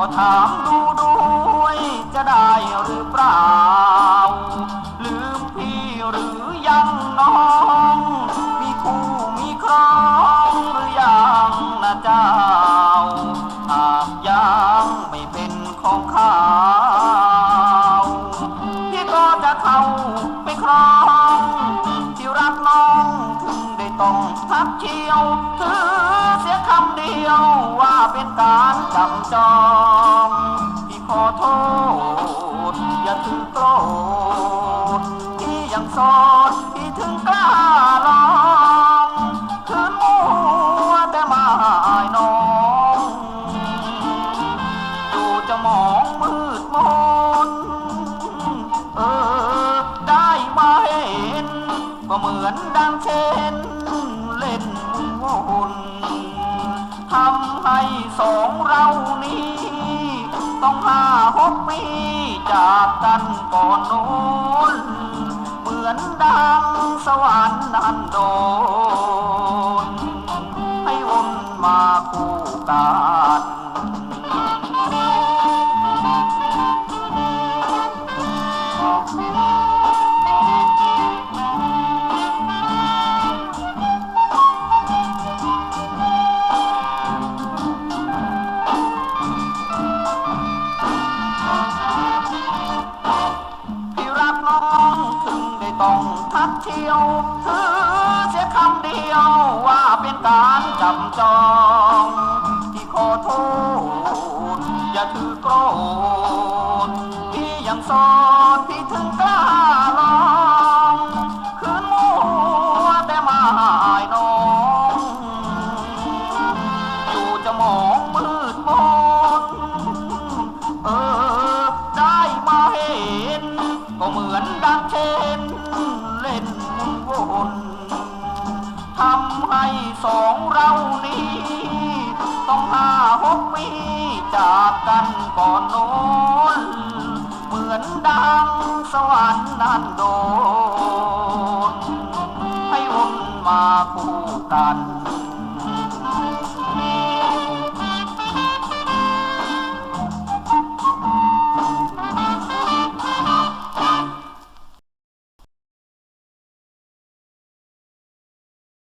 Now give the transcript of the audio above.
ก็ถามดูด้วยจะได้หรือเปล่า ลืมพี่หรือยังน้อง มีคู่มีครองหรือยังนะเจ้า หากยังไม่เป็นของเขาพี่ก็จะเข้าไปครอง ที่รักน้องถึงได้ต้องทักเชียวถือ เสียคำเดียวว่าเป็นการจำจอง พี่ขอโทษ อย่าถือโกรธที่ยังโสดพี่ถึงกล้าลองคืนมัวแต่มาอายน้องอยู่จะมองมืดมนเออ ได้มาเห็น ก็เหมือน สองเรานี้ ต้องห้าหกปีจากกันก่อนโน้น เหมือนดังสวรรค์นั้นโดน ให้วนมาคู่กัน ต้องทักเที่ยวถือเสียคำเดียวว่าเป็นการจำจอง ที่ขอโทษ อย่าถือโกรธที่ยังสอนพี่ถึงกล้า คนทำให้สองเรานี้ ต้องห้าหกปีจากกันก่อนโน้น เหมือนดังสวรรค์นั้นโดน ให้วนมาคู่กัน